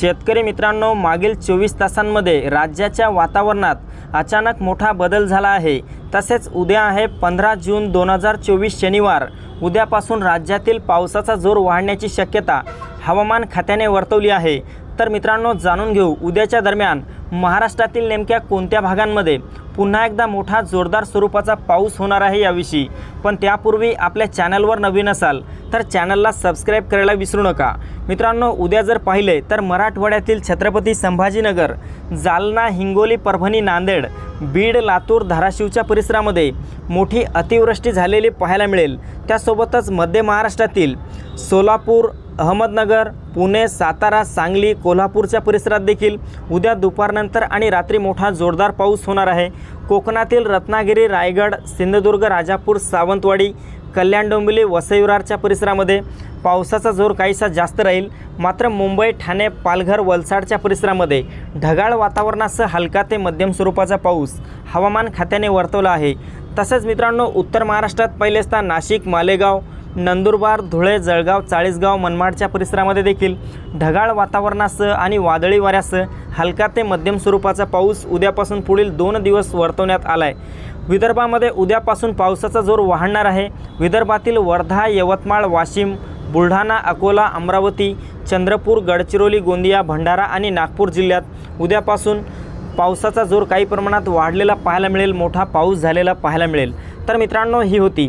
शेतकरी मित्रांनो मागील चोवीस तासांमध्ये राज्याच्या वातावरणात अचानक मोठा बदल झाला आहे. तसेच उद्या आहे पंधरा जून दोन हजार चोवीस शनिवार. उद्यापासून राज्यातील पावसाचा जोर वाढण्याची शक्यता हवामान खात्याने वर्तवली आहे. तर मित्रांनो जाणून घेऊ उद्याच्या दरम्यान महाराष्ट्रातील नेमक्या कोणत्या भागांमध्ये पुन्हा एकदा मोठा जोरदार स्वरूपाचा पाऊस होणार आहे याविषयी. पण त्यापूर्वी आपल्या चॅनलवर नवीन असाल तर चॅनलला सबस्क्राईब करायला विसरू नका. मित्रांनो उद्या जर पाहिले तर मराठवाड्यातील छत्रपती संभाजीनगर जालना हिंगोली परभणी नांदेड बीड लातूर धाराशिवच्या परिसरामध्ये मोठी अतिवृष्टी झालेली पाहायला मिळेल. त्यासोबतच मध्य महाराष्ट्रातील सोलापूर अहमदनगर पुणे सातारा सांगली कोल्हापूरच्या परिसरात देखील उद्या दुपारनंतर आणि रात्री मोठा जोरदार पाऊस होणार आहे. कोकणातील रत्नागिरी रायगड सिंधुदुर्ग राजापूर सावंतवाडी कल्याण डोंबिवली वसईविरारच्या परिसरामध्ये पावसाचा जोर काहीसा जास्त राहील. मात्र मुंबई ठाणे पालघर वलसाडच्या परिसरामध्ये ढगाळ वातावरणासह हलका ते मध्यम स्वरूपाचा पाऊस हवामान खात्याने वर्तवला आहे. तसेच मित्रांनो उत्तर महाराष्ट्रात पहिले असता नाशिक मालेगाव नंदुरबार धुळे जळगाव चाळीसगाव मनमाडच्या परिसरामध्ये देखील ढगाळ वातावरणासह आणि वादळी वाऱ्यासह हलका ते मध्यम स्वरूपाचा पाऊस उद्यापासून पुढील दोन दिवस वर्तवण्यात आला आहे विदर्भामध्ये उद्यापासून पावसाचा जोर वाढणार आहे. विदर्भातील वर्धा यवतमाळ वाशिम बुलढाणा अकोला अमरावती चंद्रपूर गडचिरोली गोंदिया भंडारा आणि नागपूर जिल्ह्यात उद्यापासून पावसाचा जोर काही प्रमाणात वाढलेला पाहायला मिळेल. मोठा पाऊस झालेला पाहायला मिळेल. तर मित्रांनो ही होती